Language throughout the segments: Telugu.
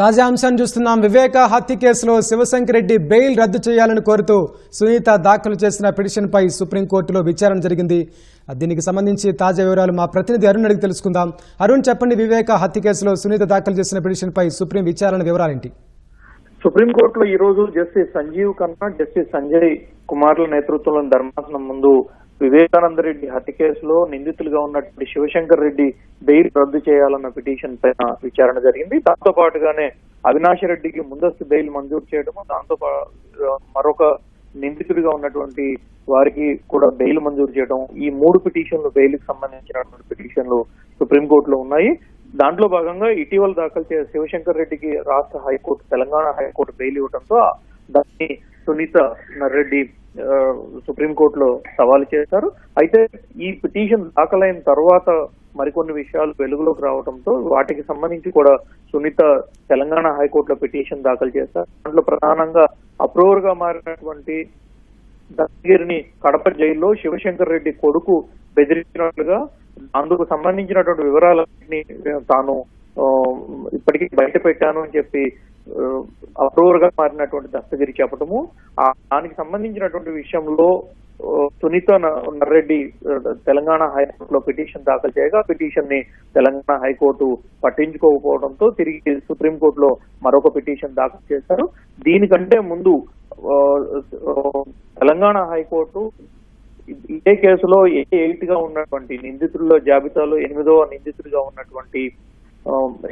తాజా అంశాన్ని చూస్తున్నాం. వివేక హత్య కేసులో శివశంకర్ రెడ్డి బెయిల్ రద్దు చేయాలని కోరుతూ సునీత దాఖలు చేసిన పిటిషన్పై సుప్రీంకోర్టులో విచారణ జరిగింది. దీనికి సంబంధించి తాజా వివరాలు మా ప్రతినిధి అరుణ్ అడిగి తెలుసుకుందాం. అరుణ్ చెప్పండి వివేక హత్య కేసులో సునీత దాఖలు చేసిన పిటిషన్పై సుప్రీం విచారణ వివరాలేంటి? సుప్రీంకోర్టులో ఈ రోజు జస్టిస్ సంజీవ్ ఖన్నా జస్టిస్ సంజయ్ కుమార్ల నేతృత్వంలోని ధర్మాసనం ముందు వివేకానంద రెడ్డి హత్య కేసులో నిందితులుగా ఉన్నటువంటి శివశంకర్ రెడ్డి బెయిల్ రద్దు చేయాలన్న పిటిషన్ పైన విచారణ జరిగింది. దాంతో పాటుగానే అవినాష్ రెడ్డికి ముందస్తు బెయిల్ మంజూరు చేయడము దాంతో పా- మరొక నిందితుడిగా ఉన్నటువంటి వారికి కూడా బెయిల్ మంజూరు చేయడం ఈ మూడు పిటిషన్లు బెయిల్కి సంబంధించినటువంటి పిటిషన్లు సుప్రీంకోర్టులో ఉన్నాయి. దాంట్లో భాగంగా ఇటీవల దాఖలు చేసిన శివశంకర్ రెడ్డికి రాష్ట్ర హైకోర్టు తెలంగాణ హైకోర్టు బెయిల్ ఇవ్వడంతో దాన్ని సునీత నర్రెడ్డి సుప్రీంకోర్టులో సవాల్ చేశారు. అయితే ఈ పిటిషన్ దాఖలైన తర్వాత మరికొన్ని విషయాలు వెలుగులోకి రావడంతో వాటికి సంబంధించి కూడా సునీత తెలంగాణ హైకోర్టులో పిటిషన్ దాఖలు చేశారు. దాంట్లో ప్రధానంగా అప్రూవర్గా మారినటువంటి దత్తగిరిని కడప జైల్లో శివశంకర్ రెడ్డి కొడుకు బెదిరించినట్లుగా అందుకు సంబంధించినటువంటి వివరాలన్నీ తాను ఇప్పటికీ బయట పెట్టాను అని చెప్పి అప్రూవర్గా మారినటువంటి దస్తగిరి చెప్పడము దానికి సంబంధించినటువంటి విషయంలో సునీత నర్రెడ్డి తెలంగాణ హైకోర్టులో పిటిషన్ దాఖలు చేయగా పిటిషన్ని తెలంగాణ హైకోర్టు పట్టించుకోకపోవడంతో తిరిగి సుప్రీంకోర్టులో మరొక పిటిషన్ దాఖలు చేశారు దీనికంటే ముందు తెలంగాణ హైకోర్టు ఇదే కేసులో ఏ ఎయిట్గా ఉన్నటువంటి నిందితుల్లో జాబితాలో ఎనిమిదవ నిందితుడిగా ఉన్నటువంటి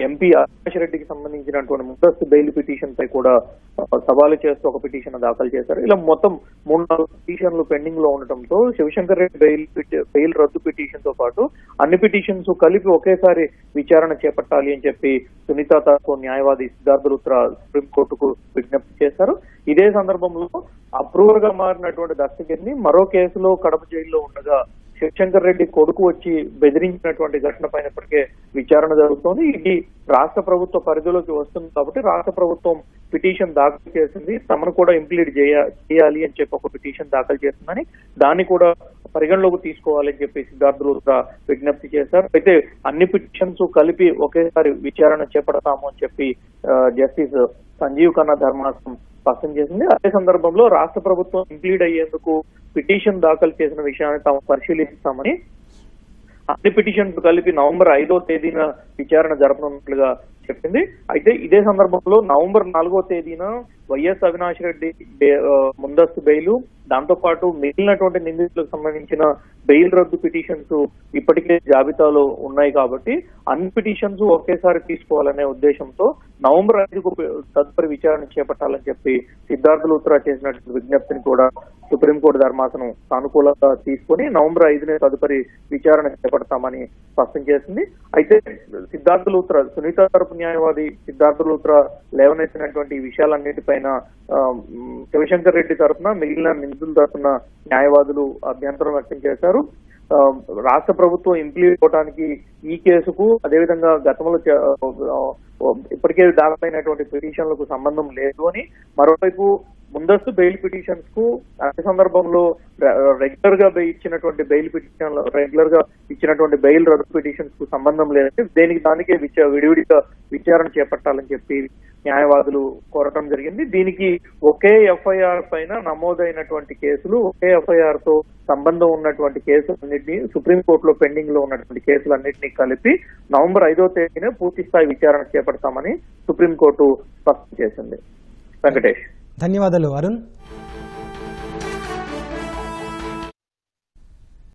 ఎంపీ అవినాష్ రెడ్డికి సంబంధించినటువంటి ముందస్తు బెయిల్ పిటిషన్ పై కూడా uh, సవాలు చేస్తూ ఒక పిటిషన్ దాఖలు చేశారు. ఇలా మొత్తం మూడు నాలుగు పిటిషన్లు పెండింగ్లో ఉండటంతో శివశంకర్ రెడ్డి బెయిల్ బెయిల్ రద్దు పిటిషన్తో పాటు అన్ని పిటిషన్స్ కలిపి ఒకేసారి విచారణ చేపట్టాలి అని చెప్పి సునీత తరఫు న్యాయవాది సిద్ధార్థ లుత్రా సుప్రీంకోర్టుకు విజ్ఞప్తి చేశారు. ఇదే సందర్భంలో అప్రూవర్గా మారినటువంటి దస్తగిరిని మరో కేసులో కడప జైల్లో ఉండగా శివశంకర్ రెడ్డి కొడుకు వచ్చి బెదిరించినటువంటి ఘటన పైన ఇప్పటికే విచారణ జరుగుతోంది. ఇది రాష్ట్ర ప్రభుత్వ పరిధిలోకి వస్తుంది కాబట్టి రాష్ట్ర ప్రభుత్వం పిటిషన్ దాఖలు చేసింది. తమను కూడా ఇంప్లీడ్ చేయాలి అని చెప్పి ఒక పిటిషన్ దాఖలు చేస్తుందని దాన్ని కూడా పరిగణలోకి తీసుకోవాలని చెప్పి సిద్ధార్థ లుత్రా విజ్ఞప్తి చేశారు. అయితే అన్ని పిటిషన్స్ కలిపి ఒకేసారి విచారణ చేపడతాము అని చెప్పి జస్టిస్ సంజీవ్ ఖన్నా ధర్మాసనం స్పష్టం చేసింది. అదే సందర్భంలో రాష్ట్ర ప్రభుత్వం ఇంప్లీడ్ అయ్యేందుకు పిటిషన్ దాఖలు చేసిన విషయాన్ని తాము పరిశీలిస్తామని అన్ని పిటిషన్లు కలిపి నవంబర్ ఐదో తేదీన విచారణ జరపనున్నట్లుగా చెప్పింది. అయితే ఇదే సందర్భంలో నవంబర్ నాలుగో తేదీన వైఎస్ అవినాష్ రెడ్డి ముందస్తు బెయిల్. దాంతో పాటు మిగిలినటువంటి నిందితులకు సంబంధించిన బెయిల్ రద్దు పిటిషన్స్ ఇప్పటికే జాబితాలో ఉన్నాయి కాబట్టి అన్ని పిటిషన్స్ ఒకేసారి తీసుకోవాలనే ఉద్దేశంతో నవంబర్ ఐదుకు తదుపరి విచారణ చేపట్టాలని చెప్పి సిద్ధార్థ లూత్రా చేసినటువంటి విజ్ఞప్తిని కూడా సుప్రీంకోర్టు ధర్మాసనం సానుకూలంగా తీసుకొని నవంబర్ ఐదునే తదుపరి విచారణ చేపడతామని స్పష్టం చేసింది. అయితే సిద్ధార్థ లూత్రా సునీత తరపు న్యాయవాది సిద్ధార్థ లూత్రా లేవనెత్తినటువంటి విషయాలన్నిటిపై ఆయన ఆ, శివశంకర్ రెడ్డి తరఫున మిగిలిన నిందితుల తరఫున న్యాయవాదులు అభ్యంతరం వ్యక్తం చేశారు. రాష్ట్ర ప్రభుత్వం ఇంప్లీడ్ అవడానికి ఈ కేసుకు అదేవిధంగా గతంలో ఇప్పటికే దాఖలైనటువంటి పిటిషన్లకు సంబంధం లేదు అని మరోవైపు ముందస్తు బెయిల్ పిటిషన్స్కు అదే సందర్భంలో రెగ్యులర్గా ఇచ్చినటువంటి బెయిల్ పిటిషన్ రెగ్యులర్గా ఇచ్చినటువంటి బెయిల్ రద్దు పిటిషన్స్కు సంబంధం లేదంటే దేనికి దానికే విచ- విడివిడిగా విచారణ చేపట్టాలని చెప్పి న్యాయవాదులు కోరటం జరిగింది. దీనికి ఒకే ఎఫ్ఐఆర్ పైన నమోదైనటువంటి కేసులు ఒకే ఎఫ్ఐఆర్తో సంబంధం ఉన్నటువంటి కేసులన్నింటినీ సుప్రీంకోర్టులో పెండింగ్లో ఉన్నటువంటి కేసులన్నింటినీ కలిపి నవంబర్ ఐదో తేదీనే పూర్తి స్థాయి విచారణ చేపడతామని సుప్రీంకోర్టు స్పష్టం చేసింది. వెంకటేష్. ధన్యవాదాలు అరుణ్.